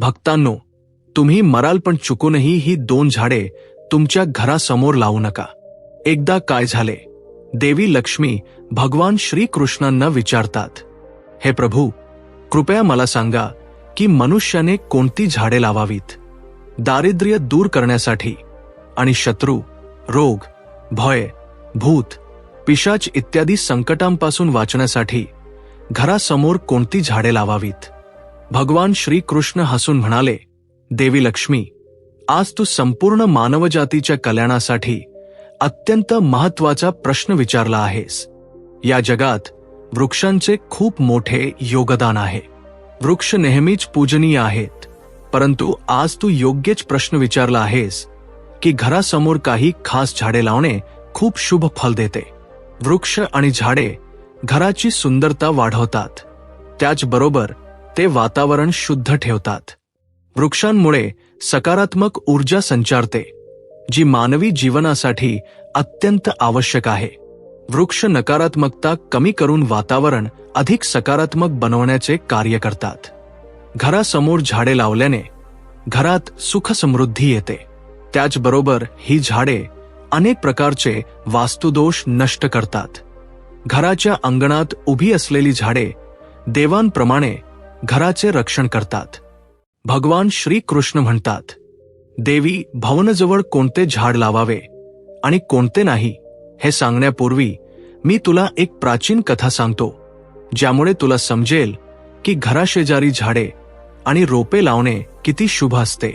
भक्तांनो तुम्ही मराल पण चुकूनही ही दोन झाडे तुमच्या घरासमोर लावू नका. एकदा काय झाले? देवी लक्ष्मी भगवान श्रीकृष्णांना विचारतात हे प्रभू कृपया मला सांगा की मनुष्याने कोणती झाडे लावावीत? दारिद्र्य दूर करण्यासाठी आणि शत्रू रोग भय भूत पिशाच इत्यादी संकटांपासून वाचण्यासाठी घरासमोर कोणती झाडे लावावीत? भगवान श्रीकृष्ण हसून म्हणाले देवी लक्ष्मी आज तू संपूर्ण मानवजातीच्या कल्याणासाठी अत्यंत महत्त्वाचा प्रश्न विचारला आहेस. या जगात वृक्षांचे खूप मोठे योगदान आहे. वृक्ष नेहमीच पूजनीय आहेत परंतु आज तू योग्यच प्रश्न विचारला आहेस की घरासमोर काही खास झाडे लावणे खूप शुभ फल देते. वृक्ष आणि झाडे घराची सुंदरता वाढवतात. त्याचबरोबर ते वातावरण शुद्ध ठेवतात. वृक्षांमुळे सकारात्मक ऊर्जा संचारते जी मानवी जीवनासाठी अत्यंत आवश्यक आहे. वृक्ष नकारात्मकता कमी करून वातावरण अधिक सकारात्मक बनवण्याचे कार्य करतात. घरासमोर झाडे लावल्याने घरात सुखसमृद्धी येते. त्याचबरोबर ही झाडे अनेक प्रकारचे वास्तुदोष नष्ट करतात. घराच्या अंगणात उभी असलेली झाडे देवांप्रमाणे घराचे रक्षण करतात. भगवान श्रीकृष्ण म्हणतात देवी भवनजवळ कोणते झाड लावावे आणि कोणते नाही हे सांगण्यापूर्वी मी तुला एक प्राचीन कथा सांगतो ज्यामुळे तुला समजेल की घराशेजारी झाडे आणि रोपे लावणे किती शुभ असते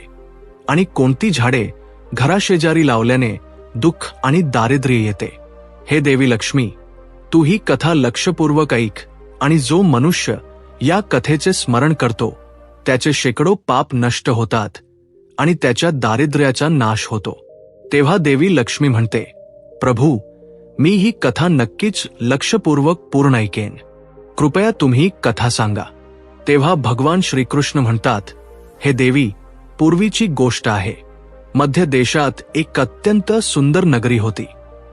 आणि कोणती झाडे घराशेजारी लावल्याने दुःख आणि दारिद्र्य येते. हे देवी लक्ष्मी तू ही कथा लक्षपूर्वक ऐक आणि जो मनुष्य या कथेचे स्मरण करतो. त्याचे शेकडो पाप नष्ट होतात आणि त्याच्या दारिद्र्याचा नाश होतो. तेव्हा देवी लक्ष्मी म्हणते प्रभू मी ही कथा नक्कीच लक्षपूर्वक पूर्ण ऐकेन. कृपया तुम्ही कथा सांगा. तेव्हा भगवान श्रीकृष्ण म्हणतात हे देवी पूर्वीची गोष्ट आहे. मध्य देशात एक अत्यंत सुंदर नगरी होती.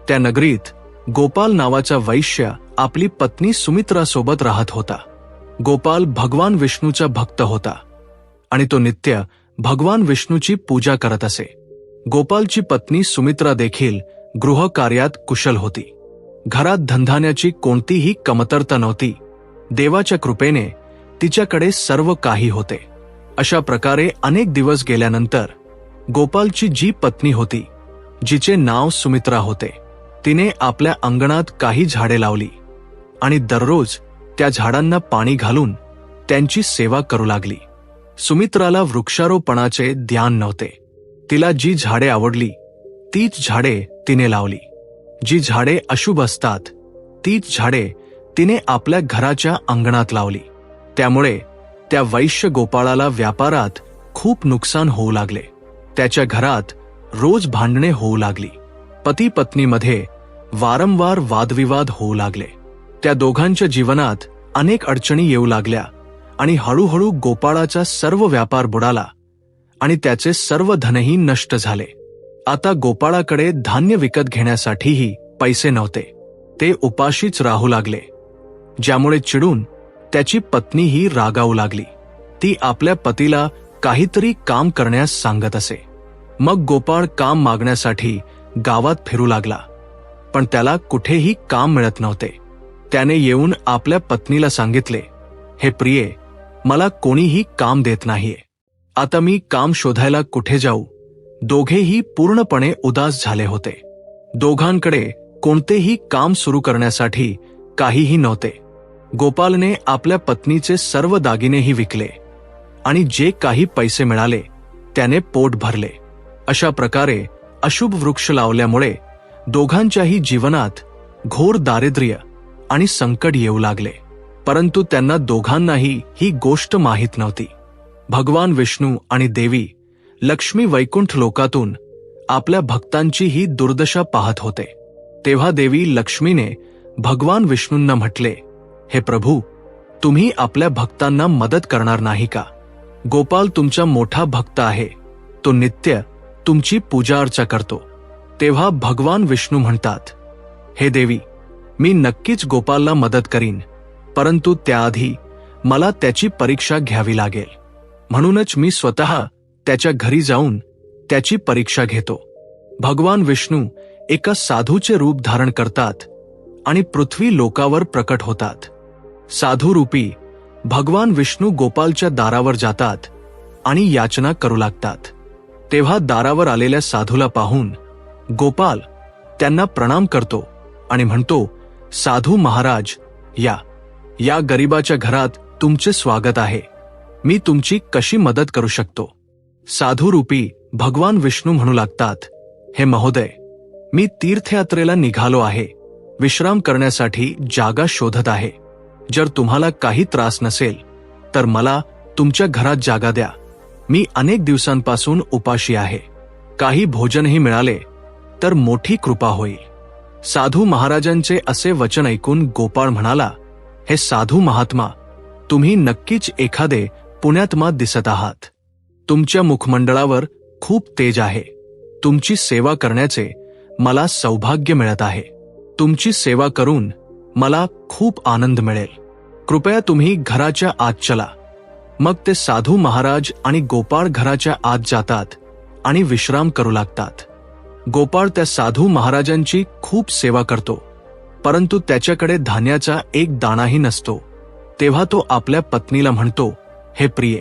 त्या नगरीत गोपाल नावाचा वैश्य आपली पत्नी सुमित्रासोबत राहत होता. गोपाल भगवान विष्णूचा भक्त होता आणि तो नित्य भगवान विष्णूची पूजा करत असे. गोपालची पत्नी सुमित्रा देखील गृहकार्यात कुशल होती. घरात धंधाण्याची कोणतीही कमतरता नव्हती. देवाच्या कृपेने तिच्याकडे सर्व काही होते. अशा प्रकारे अनेक दिवस गेल्यानंतर गोपालची जी पत्नी होती जिचे नाव सुमित्रा होते तिने आपल्या अंगणात काही झाडे लावली आणि दररोज त्या झाडांना पाणी घालून त्यांची सेवा करू लागली. सुमित्राला वृक्षारोपणाचे ध्यान नव्हते. तिला जी झाडे आवडली तीच झाडे तिने लावली. जी झाडे अशुभ असतात तीच झाडे तिने आपल्या घराच्या अंगणात लावली. त्यामुळे त्या वैश्य गोपाळाला व्यापारात खूप नुकसान होऊ लागले. त्याच्या घरात रोज भांडणे होऊ लागली. पती पत्नीमध्ये वारंवार वादविवाद होऊ लागले. त्या दोघांच्या जीवनात अनेक अडचणी येऊ लागल्या आणि हळूहळू गोपाळाचा सर्व व्यापार बुडाला आणि त्याचे सर्व धनही नष्ट झाले. आता गोपाळाकडे धान्य विकत घेण्यासाठीही पैसे नव्हते. ते उपाशीच राहू लागले. ज्यामुळे चिडून त्याची पत्नीही रागावू लागली. ती आपल्या पतीला काहीतरी काम करण्यास सांगत असे. मग गोपाळ काम मागण्यासाठी गावात फिरू लागला. पण त्याला कुठेही काम मिळत नव्हते. त्याने येऊन आपल्या पत्नीला सांगितले हे प्रिये मला कोणीही काम देत नाहीये. आता मी काम शोधायला कुठे जाऊ? दोघेही पूर्णपणे उदास झाले होते. दोघांकडे कोणतेही काम सुरू करण्यासाठी काहीही नव्हते. गोपालने आपल्या पत्नीचे सर्व दागिनेही विकले आणि जे काही पैसे मिळाले त्याने पोट भरले. अशा प्रकारे अशुभ वृक्ष लावल्यामुळे दोघांच्याही जीवनात घोर दारिद्र्य आणि संकट येऊ लागले. परंतु त्यांना दोघांनाही ही गोष्ट माहीत नव्हती. भगवान विष्णू आणि देवी लक्ष्मी वैकुंठ लोकातून आपल्या भक्तांची ही दुर्दशा पाहत होते. तेव्हा देवी लक्ष्मीने भगवान विष्णूंना म्हटले हे प्रभू तुम्ही आपल्या भक्तांना मदत करणार नाही का? गोपाल तुमचा मोठा भक्त आहे. तो नित्य तुमची पूजा अर्चा करतो. तेव्हा भगवान विष्णू म्हणतात हे देवी मी नक्कीच गोपालला मदत करीन. परंतु त्याआधी मला त्याची परीक्षा घ्यावी लागेल. म्हणूनच मी स्वतः त्याच्या घरी जाऊन त्याची परीक्षा घेतो. भगवान विष्णू एका साधूचे रूप धारण करतात आणि पृथ्वी लोकावर प्रकट होतात. साधू रूपी भगवान विष्णू गोपालच्या दारावर जातात आणि याचना करू लागतात. तेव्हा दारावर आलेल्या साधूला पाहून गोपाल त्यांना प्रणाम करतो आणि म्हणतो साधू महाराज या या गरिबाच्या घरात तुमचे स्वागत आहे. मी तुमची कशी मदत करू शकतो? साधू रूपी भगवान विष्णू म्हणू लागतात हे महोदय मी तीर्थयात्रेला निघालो आहे. विश्राम करण्यासाठी जागा शोधत आहे. जर तुम्हाला काही त्रास नसेल तर मला तुमच्या घरात जागा द्या. मी अनेक दिवसांपासून उपाशी आहे. काही भोजनही मिळाले तर मोठी कृपा होईल. साधू महाराजांचे असे वचन ऐकून गोपाळ म्हणाला हे साधू महात्मा तुम्ही नक्कीच एखादे पुण्यात्मा दिसत आहात. तुमच्या मुखमंडळावर खूप तेज आहे. तुमची सेवा करण्याचे मला सौभाग्य मिळत आहे. तुमची सेवा करून मला खूप आनंद मिळेल. कृपया तुम्ही घराच्या आत चला. मग ते साधू महाराज आणि गोपाळ घराच्या आत जातात आणि विश्राम करू लागतात. गोपाळ त्या साधू महाराजांची खूप सेवा करतो. परंतु त्याच्याकडे धान्याचा एक दाणाही नसतो. तेव्हा तो आपल्या पत्नीला म्हणतो हे प्रिये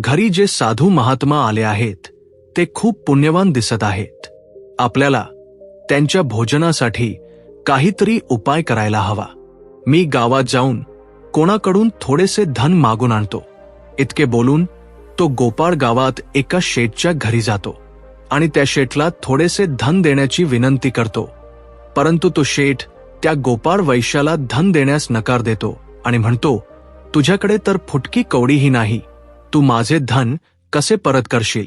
घरी जे साधू महात्मा आले आहेत ते खूप पुण्यवान दिसत आहेत. आपल्याला त्यांच्या भोजनासाठी काहीतरी उपाय करायला हवा. मी गावात जाऊन कोणाकडून थोडेसे धन मागून आणतो. इतके बोलून तो गोपाळ गावात एका शेठच्या घरी जातो. आणि त्या शेठला थोडेसे धन देण्याची विनंती करतो. परंतु तो शेठ त्या गोपाळ वैश्याला धन देण्यास नकार देतो आणि म्हणतो तुझ्याकडे तर फुटकी कवडीही नाही. तू माझे धन कसे परत करशील?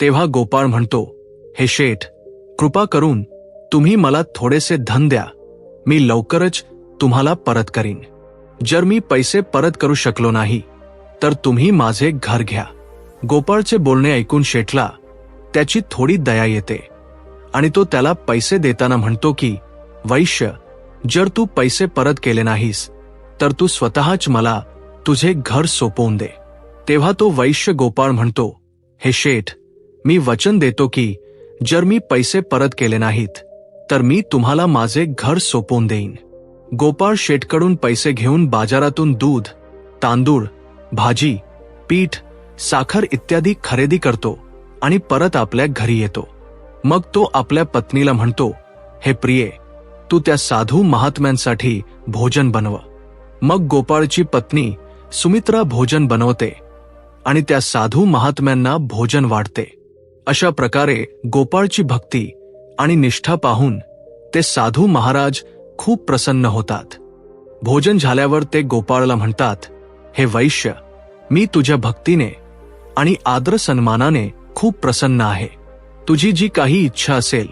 तेव्हा गोपाळ म्हणतो हे शेठ कृपा करून तुम्ही मला थोडेसे धन द्या. मी लवकरच तुम्हाला परत करीन. जर मी पैसे परत करू शकलो नाही तर तुम्ही माझे घर घ्या. गोपाळचे बोलणे ऐकून शेठला त्याची थोडी दया येते. आणि तो त्याला पैसे देताना म्हणतो की वैश्य जर तू पैसे परत केले नाहीस तर तू स्वतःच मला तुझे घर सोपवून दे. तेव्हा तो वैश्य गोपाळ म्हणतो हे शेठ मी वचन देतो की जर मी पैसे परत केले नाहीत तर मी तुम्हाला माझे घर सोपवून देईन. गोपाळ शेठकडून पैसे घेऊन बाजारातून दूध तांदूळ भाजी पीठ साखर इत्यादी खरेदी करतो. आणि परत आपल्या घरी येतो. मग तो आपल्या पत्नीला म्हणतो हे प्रिये तू त्या साधू महात्म्यांसाठी भोजन बनव. मग गोपाळची पत्नी सुमित्रा भोजन बनवते आणि त्या साधू महात्म्यांना भोजन वाढते. अशा प्रकारे गोपाळची भक्ती आणि निष्ठा पाहून ते साधू महाराज खूप प्रसन्न होतात. भोजन झाल्यावर ते गोपाळला म्हणतात हे वैश्य मी तुझ्या भक्तीने आणि आदर सन्मानाने खूप प्रसन्न आहे. तुझी जी काही इच्छा असेल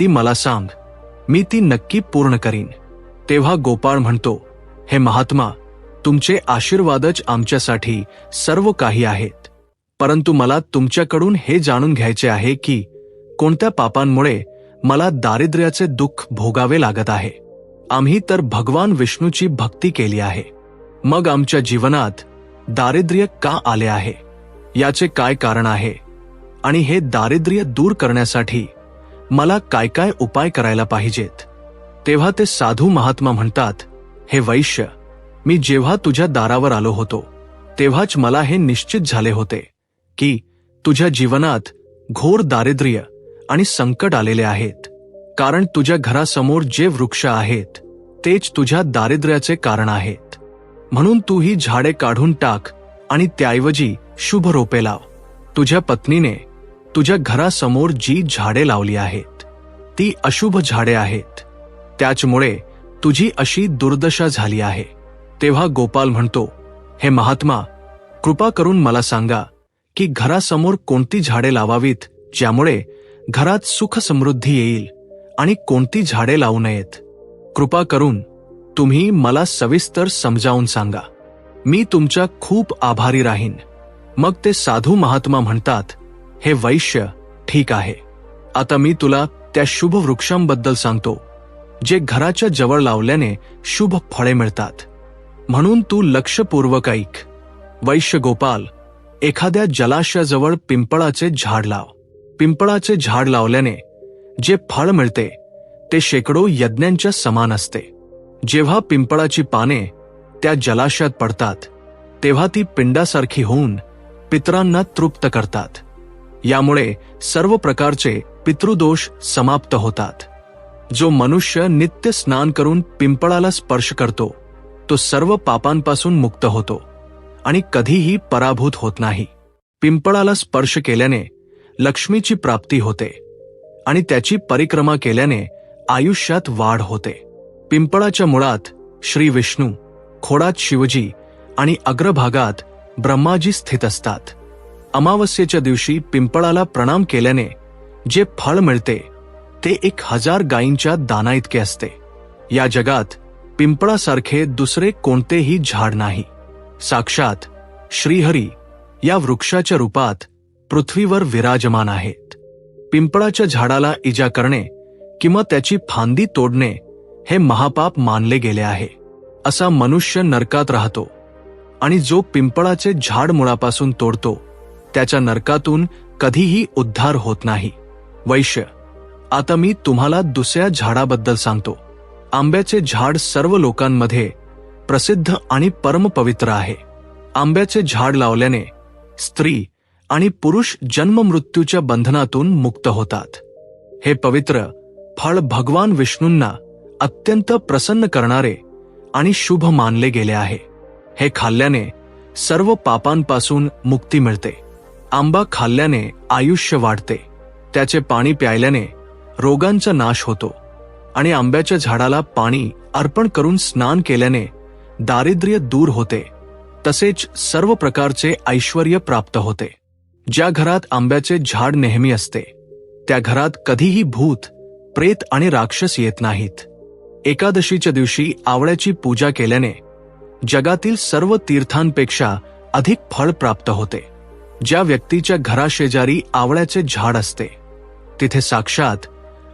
ती मला सांग. मी ती नक्की पूर्ण करीन. तेव्हा गोपाळ म्हणतो हे महात्मा तुमचे आशीर्वादच आमच्यासाठी सर्व काही आहेत. परंतु मला तुमच्याकडून हे जाणून घ्यायचे आहे की कोणत्या पापांमुळे मला दारिद्र्याचे दुःख भोगावे लागत आहे. आम्ही तर भगवान विष्णूची भक्ती केली आहे. मग आमच्या जीवनात दारिद्र्य का आले आहे? याचे काय कारण आहे? आणि हे दारिद्र्य दूर करण्यासाठी मला काय काय उपाय करायला पाहिजेत? तेव्हा ते साधू महात्मा म्हणतात हे वैश्य मी जेव्हा तुझ्या दारावर आलो होतो तेव्हाच मला हे निश्चित झाले होते की तुझ्या जीवनात घोर दारिद्र्य आणि संकट आलेले आहेत. कारण तुझ्या घरासमोर जे वृक्ष आहेत तेच तुझ्या दारिद्र्याचे कारण आहेत. म्हणून तू ही झाडे काढून टाक आणि त्याऐवजी शुभ रोपे लाव. तुझ्या पत्नीने तुझ्या घरासमोर जी झाडे लावली आहेत ती अशुभ झाडे आहेत. त्याचमुळे तुझी अशी दुर्दशा झाली आहे. तेव्हा गोपाल म्हणतो हे महात्मा कृपा करून मला सांगा की घरासमोर कोणती झाडे लावावीत ज्यामुळे घरात सुख समृद्धी येईल आणि कोणती झाडे लावू नयेत? कृपा करून तुम्ही मला सविस्तर समजावून सांगा. मी तुमच्या खूप आभारी राहीन. मग ते साधू महात्मा म्हणतात हे वैश्य ठीक आहे. आता मी तुला त्या शुभ वृक्षांबद्दल सांगतो जे घराच्या जवळ लावल्याने शुभ फळे मिळतात. म्हणून तू लक्षपूर्वक ऐक. वैश्य गोपाल एखाद्या जलाशयाजवळ पिंपळाचे झाड लाव. पिंपळाचे झाड लावल्याने जे फळ मिळते ते शेकडो यज्ञांच्या समान असते. जेव्हा पिंपळाची पाने त्या जलाशयात पडतात तेव्हा ती पिंडासारखी होऊन पितरांना तृप्त करतात. यामुळे सर्व प्रकारचे पितृदोष समाप्त होतात. जो मनुष्य नित्य स्नान करून पिंपळाला स्पर्श करतो तो सर्व पापांपासून मुक्त होतो आणि कधीही पराभूत होत नाही. पिंपळाला स्पर्श केल्याने लक्ष्मीची प्राप्ती होते आणि त्याची परिक्रमा केल्याने आयुष्यात वाढ होते. पिंपळाच्या मुळात श्री विष्णू खोडात शिवजी आणि अग्रभागात ब्रह्माजी स्थित असतात. अमावस्येच्या दिवशी पिंपळाला प्रणाम केल्याने जे फळ मिळते ते एक हजार गायींच्या दाना इतके असते. या जगात पिंपळासारखे दुसरे कोणतेही झाड नाही. साक्षात श्रीहरी या वृक्षाच्या रूपात पृथ्वीवर विराजमान आहेत. पिंपळाच्या झाडाला इजा करणे किंवा त्याची फांदी तोडणे हे महापाप मानले गेले आहे. असा मनुष्य नरकात राहतो आणि जो पिंपळाचे झाड मुळापासून तोडतो त्याच्या नरकातून कधीही उद्धार होत नाही. वैश्य आता मी तुम्हाला दुसऱ्या झाडाबद्दल सांगतो. आंब्याचे झाड सर्व लोकांमध्ये प्रसिद्ध आणि परमपवित्र आहे. आंब्याचे झाड लावल्याने स्त्री आणि पुरुष जन्ममृत्यूच्या बंधनातून मुक्त होतात. हे पवित्र फळ भगवान विष्णूंना अत्यंत प्रसन्न करणारे आणि शुभ मानले गेले आहे. हे खाल्ल्याने सर्व पापांपासून मुक्ती मिळते. आंबा खाल्ल्याने आयुष्य वाढते. त्याचे पाणी प्यायल्याने रोगांचा नाश होतो. आणि आंब्याच्या झाडाला पाणी अर्पण करून स्नान केल्याने दारिद्र्य दूर होते. तसेच सर्व प्रकारचे ऐश्वर प्राप्त होते. ज्या घरात आंब्याचे झाड नेहमी असते त्या घरात कधीही भूत प्रेत आणि राक्षस येत नाहीत. एकादशीच्या दिवशी आवळ्याची पूजा केल्याने जगातील सर्व तीर्थांपेक्षा अधिक फळ प्राप्त होते. ज्या व्यक्तीच्या घराशेजारी आवळ्याचे झाड असते तिथे साक्षात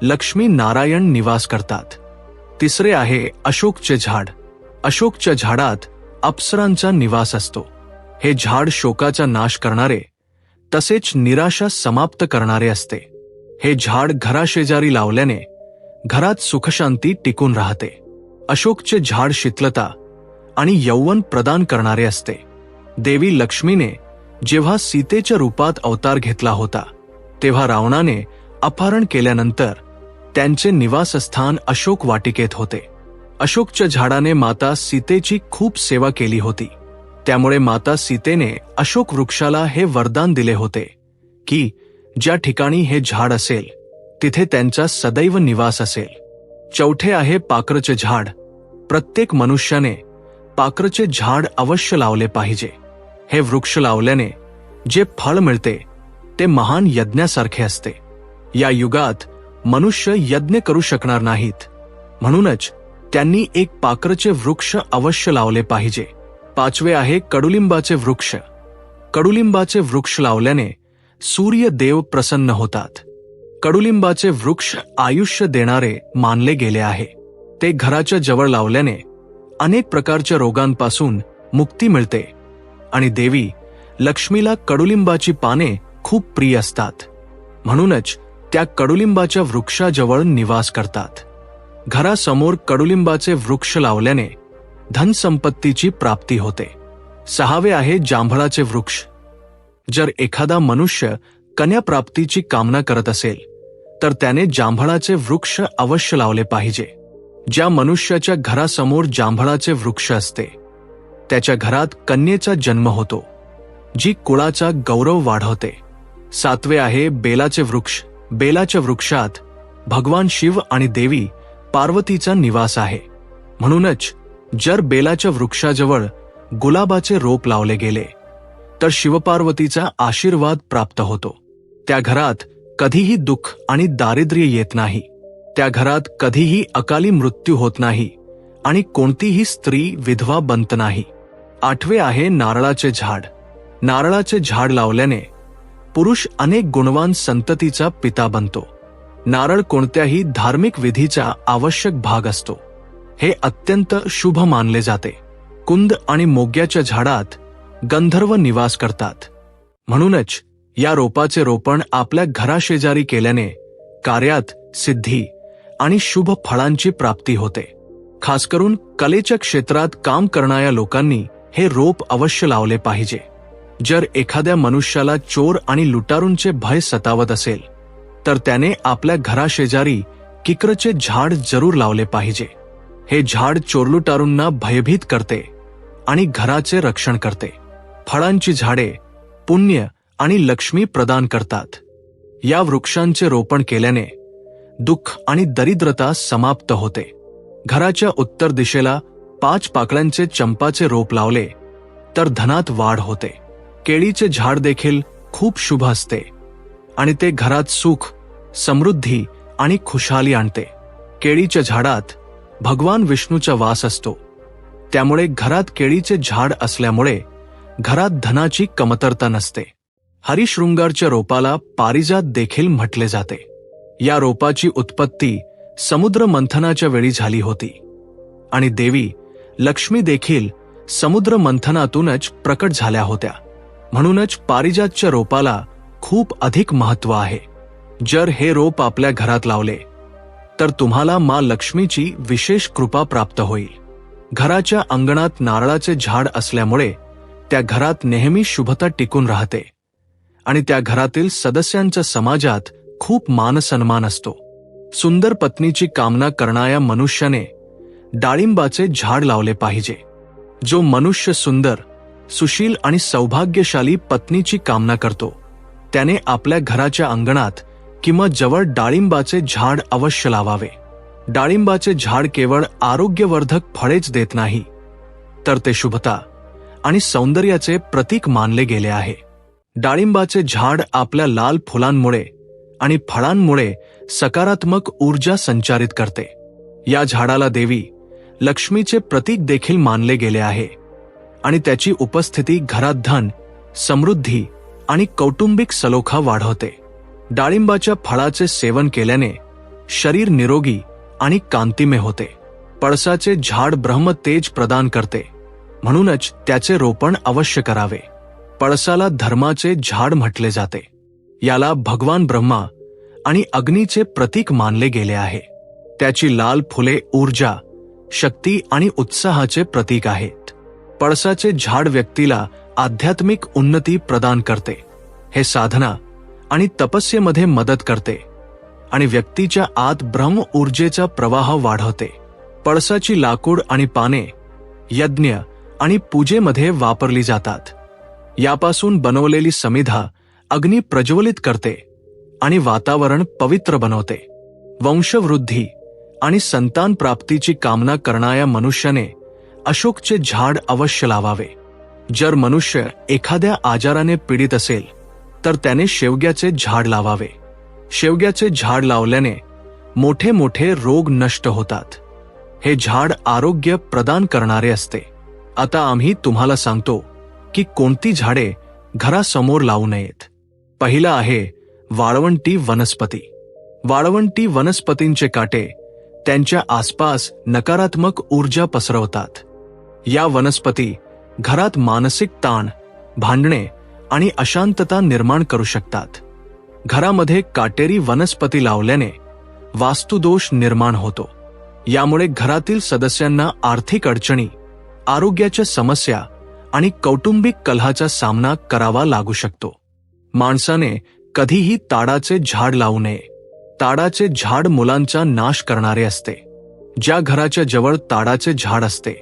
लक्ष्मी नारायण निवास करतात. तिसरे आहे अशोकचे झाड. अशोकच्या झाडात अप्सरांचा निवास असतो. हे झाड शोकाचा नाश करणारे तसेच निराशा समाप्त करणारे असते. हे झाड घराशेजारी लावल्याने घरात सुखशांती टिकून राहते. अशोकचे झाड शीतलता आणि यौवन प्रदान करणारे असते. देवी लक्ष्मीने जेव्हा सीतेच्या रूपात अवतार घेतला होता तेव्हा रावणाने अपहरण केल्यानंतर त्यांचे निवासस्थान अशोक वाटिकेत होते. अशोकच्या झाडाने माता सीतेची खूप सेवा केली होती. त्यामुळे माता सीतेने अशोक वृक्षाला हे वरदान दिले होते की ज्या ठिकाणी हे झाड असेल तिथे त्यांचा सदैव निवास असेल. चौथे आहे पाक्रचे झाड. प्रत्येक मनुष्याने पाक्रचे झाड अवश्य लावले पाहिजे. हे वृक्ष लावल्याने जे फळ मिळते ते महान यज्ञासारखे असते. या युगात मनुष्य यज्ञ करू शकणार नाहीत. म्हणूनच त्यांनी एक पाक्रचे वृक्ष अवश्य लावले पाहिजे. पाचवे आहे कडुलिंबाचे वृक्ष. कडुलिंबाचे वृक्ष लावल्याने सूर्य देव प्रसन्न होतात. कडुलिंबाचे वृक्ष आयुष्य देणारे मानले गेले आहे. ते घराच्या जवळ लावल्याने अनेक प्रकारच्या रोगांपासून मुक्ती मिळते. आणि देवी लक्ष्मीला कडुलिंबाची पाने खूप प्रिय असतात. म्हणूनच त्या कडुलिंबाच्या वृक्षाजवळ निवास करतात. घरासमोर कडुलिंबाचे वृक्ष लावल्याने धनसंपत्तीची प्राप्ती होते. सहावे आहे जांभळाचे वृक्ष. जर एखादा मनुष्य कन्या प्राप्तीची कामना करत असेल तर त्याने जांभळाचे वृक्ष अवश्य लावले पाहिजे. ज्या मनुष्याच्या घरासमोर जांभळाचे वृक्ष असते त्याच्या घरात कन्येचा जन्म होतो जी कुळाचा गौरव वाढवते. सातवे आहे बेलाचे वृक्ष. बेलाच्या वृक्षात भगवान शिव आणि देवी पार्वतीचा निवास आहे. म्हणूनच जर बेलाच्या वृक्षाजवळ गुलाबाचे रोप लावले गेले तर शिवपार्वतीचा आशीर्वाद प्राप्त होतो. त्या घरात कधीही दुःख आणि दारिद्र्य येत नाही. त्या घरात कधीही अकाली मृत्यू होत नाही आणि कोणतीही स्त्री विधवा बनत नाही. आठवे आहे नारळाचे झाड. नारळाचे झाड लावल्याने पुरुष अनेक गुणवान संततीचा पिता बनतो. नारळ कोणत्याही धार्मिक विधीचा आवश्यक भाग असतो. हे अत्यंत शुभ मानले जाते. कुंद आणि मोग्याच्या झाडात गंधर्व निवास करतात. म्हणूनच या रोपाचे रोपण आपल्या घराशेजारी केल्याने कार्यात सिद्धी आणि शुभ फळांची प्राप्ती होते. खास करून कलेच्या क्षेत्रात काम करणाऱ्या लोकांनी हे रोप अवश्य लावले पाहिजे. जर एखाद्या मनुष्याला चोर आणि लुटारूंचे भय सतावत असेल तर त्याने आपल्या घराशेजारी किक्रचे झाड जरूर लावले पाहिजे. हे झाड चोरलुटारूंना भयभीत करते आणि घराचे रक्षण करते. फळांची झाडे पुण्य आणि लक्ष्मी प्रदान करतात. या वृक्षांचे रोपण केल्याने दुःख आणि दरिद्रता समाप्त होते. घराच्या उत्तर दिशेला पाच पाकळ्यांचे चंपाचे रोप लावले तर धनात वाढ होते. केळीचे झाड देखील खूप शुभ असते आणि ते घरात सुख समृद्धी आणि खुशाली आणते. केळीच्या झाडात भगवान विष्णूचा वास असतो. त्यामुळे घरात केळीचे झाड असल्यामुळे घरात धनाची कमतरता नसते. हरिशृंगारच्या रोपाला पारिजात देखील म्हटले जाते. या रोपाची उत्पत्ती समुद्र मंथनाच्या वेळी झाली होती. आणि देवी लक्ष्मी देखील समुद्र मंथनातूनच प्रकट झाल्या होत्या. म्हणूनच पारिजातच्या रोपाला खूप अधिक महत्त्व आहे. जर हे रोप आपल्या घरात लावले तर तुम्हाला मा लक्ष्मीची विशेष कृपा प्राप्त होईल. घराच्या अंगणात नारळाचे झाड असल्यामुळे त्या घरात नेहमी शुभता टिकून राहते आणि त्या घरातील सदस्यांच्या समाजात खूप मानसन्मान असतो. सुंदर पत्नीची कामना करणाऱ्या मनुष्याने डाळिंबाचे झाड लावले पाहिजे. जो मनुष्य सुंदर सुशील आणि सौभाग्यशाली पत्नीची कामना करतो त्याने आपल्या घराच्या अंगणात किंवा जवळ डाळिंबाचे झाड अवश्य लावावे. डाळिंबाचे झाड केवळ आरोग्यवर्धक फळेच देत नाही तर ते शुभता आणि सौंदर्याचे प्रतीक मानले गेले आहे. डाळिंबाचे झाड आपल्या लाल फुलांमुळे आणि फळांमुळे सकारात्मक ऊर्जा संचारित करते. या झाडाला देवी लक्ष्मीचे प्रतीक देखील मानले गेले आहे. आणि त्याची उपस्थिती घरात धन समृद्धी आणि कौटुंबिक सलोखा वाढवते. डाळिंबाच्या फळाचे सेवन केल्याने शरीर निरोगी आणि कांतिमय होते. पळसाचे झाड ब्रह्म तेज प्रदान करते. म्हणूनच त्याचे रोपण अवश्य करावे. पळसाला धर्माचे झाड म्हटले जाते. याला भगवान ब्रह्मा आणि अग्नीचे प्रतीक मानले गेले आहे. त्याची लाल फुले ऊर्जा शक्ती आणि उत्साहाचे प्रतीक आहेत. पळसाचे झाड व्यक्तीला आध्यात्मिक उन्नती प्रदान करते. हे साधना आणि तपस्येमध्ये मदत करते आणि व्यक्तीच्या आत ब्रह्म ऊर्जेचा प्रवाह वाढवते. पळसाची लाकूड आणि पाने यज्ञ आणि पूजेमध्ये वापरली जातात. यापासून बनवलेली समिधा अग्नी प्रज्वलित करते आणि वातावरण पवित्र बनवते. वंशवृद्धी आणि संतान प्राप्तीची कामना करणाऱ्या मनुष्याने अशोकचे झाड अवश्य लावावे. जर मनुष्य एखाद्या आजाराने पीडित असेल तर त्याने शेवग्याचे झाड लावावे. शेवग्याचे झाड लावल्याने मोठे मोठे रोग नष्ट होतात. हे झाड आरोग्य प्रदान करणारे असते. आता आम्ही तुम्हाला सांगतो की कोणती झाडे घरासमोर लावू नयेत. पहिलं आहे वाळवंटी वनस्पती. वाळवंटी वनस्पतींचे काटे त्यांच्या आसपास नकारात्मक ऊर्जा पसरवतात. या वनस्पती घरात मानसिक ताण भांडणे आणि अशांतता निर्माण करू शकतात. घरामध्ये काटेरी वनस्पती लावल्याने वास्तुदोष निर्माण होतो. यामुळे घरातील सदस्यांना आर्थिक अडचणी आरोग्याच्या समस्या आणि कौटुंबिक कलहाचा सामना करावा लागू शकतो. माणसाने कधीही ताडाचे झाड लावू नये. ताडाचे झाड मुलांचा नाश करणारे असते. ज्या घराच्या जवळ ताडाचे झाड असते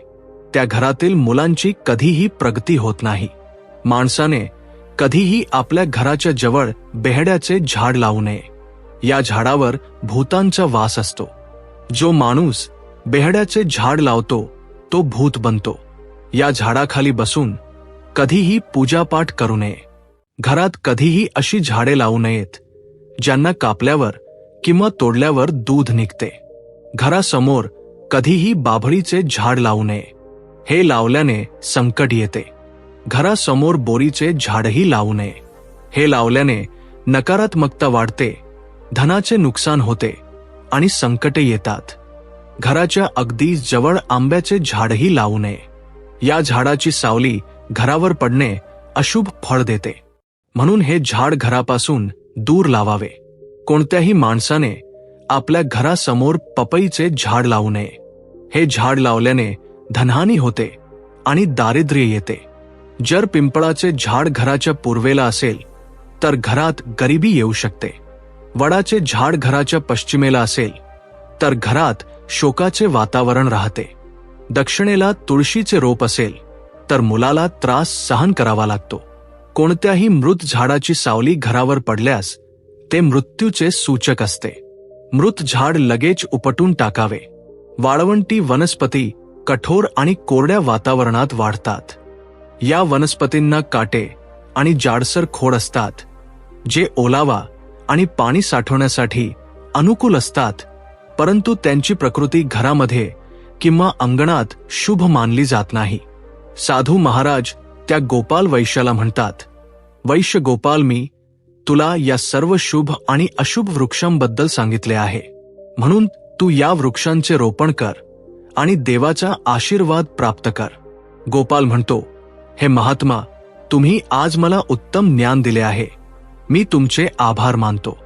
त्या घरातील मुलांची कधीही प्रगती होत नाही. माणसाने कधीही आपल्या घराच्या जवळ बेहड्याचे झाड लावू नये. या झाडावर भूतांचा वास असतो. जो माणूस बेहड्याचे झाड लावतो तो भूत बनतो. या झाडाखाली बसून कधीही पूजापाठ करू नये. घरात कधीही अशी झाडे लावू नयेत ज्यांना कापल्यावर किंवा तोडल्यावर दूध निघते. घरासमोर कधीही बाभळीचे झाड लावू नये. हे लावल्याने संकट येते. घरासमोर बोरीचे झाडही लावू नये. हे लावल्याने नकारात्मकता वाढते धनाचे नुकसान होते आणि संकटे येतात. घराच्या अगदी जवळ आंब्याचे झाडही लावू नये. या झाडाची सावली घरावर पडणे अशुभ फळ देते. म्हणून हे झाड घरापासून दूर लावावे. कोणत्याही माणसाने आपल्या घरासमोर पपईचे झाड लावू नये. हे झाड लावल्याने धनहानी होते आणि दारिद्र्य येते. जर पिंपळाचे झाड घराच्या पूर्वेला असेल तर घरात गरिबी येऊ शकते. वडाचे झाड घराच्या पश्चिमेला असेल तर घरात शोकाचे वातावरण राहते. दक्षिणेला तुळशीचे रोप असेल तर मुलाला त्रास सहन करावा लागतो. कोणत्याही मृत झाडाची सावली घरावर पडल्यास ते मृत्यूचे सूचक असते. मृत झाड लगेच उपटून टाकावे. वाळवंटी वनस्पती कठोर आणि कोरड्या वातावरणात वाढतात. या वनस्पतींना काटे आणि जाडसर खोड असतात जे ओलावा आणि पाणी साठवण्यासाठी अनुकूल असतात परंतु त्यांची प्रकृती घरामध्ये किंवा अंगणात शुभ मानली जात नाही. साधू महाराज त्या गोपाल वैश्याला म्हणतात वैश्य गोपाल मी तुला या सर्व शुभ आणि अशुभ वृक्षांबद्दल सांगितले आहे. म्हणून तू या वृक्षांचे रोपण कर आणि देवाचा आशीर्वाद प्राप्त कर. गोपाल म्हणतो हे महात्मा तुम्ही आज मला उत्तम ज्ञान दिले आहे. मी तुमचे आभार मानतो.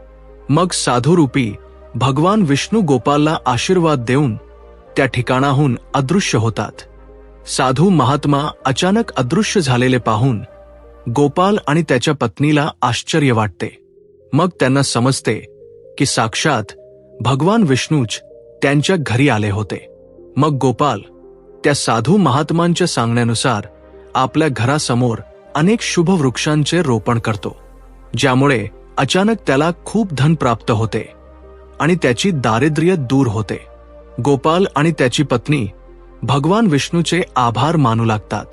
मग साधुरूपी भगवान विष्णू गोपालला आशीर्वाद देऊन त्या ठिकाणाहून अदृश्य होतात. साधू महात्मा अचानक अदृश्य झालेले पाहून गोपाल आणि त्याच्या पत्नीला आश्चर्य वाटते. मग त्यांना समजते की साक्षात भगवान विष्णूच त्यांच्या घरी आले होते. मग गोपाल त्या साधू महात्मांच्या सांगण्यानुसार आपल्या घरासमोर अनेक शुभ वृक्षांचे रोपण करतो ज्यामुळे अचानक त्याला खूप धन प्राप्त होते आणि त्याची दारिद्र्य दूर होते. गोपाल आणि त्याची पत्नी भगवान विष्णूचे आभार मानू लागतात.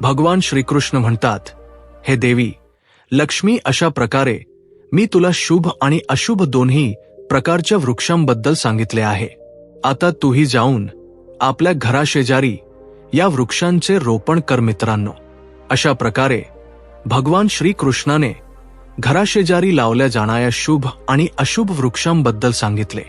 भगवान श्रीकृष्ण म्हणतात हे देवी लक्ष्मी अशा प्रकारे मी तुला शुभ आणि अशुभ दोन्ही प्रकारच्या वृक्षांबद्दल सांगितले आहे. आता तूही जाऊन आपल्या घराशेजारी या वृक्षांचे रोपण कर मित्रांनो. अशा प्रकारे भगवान श्रीकृष्णाने घराशेजारी लावल्या जाणाऱ्या शुभ आणि अशुभ वृक्षांबद्दल सांगितले.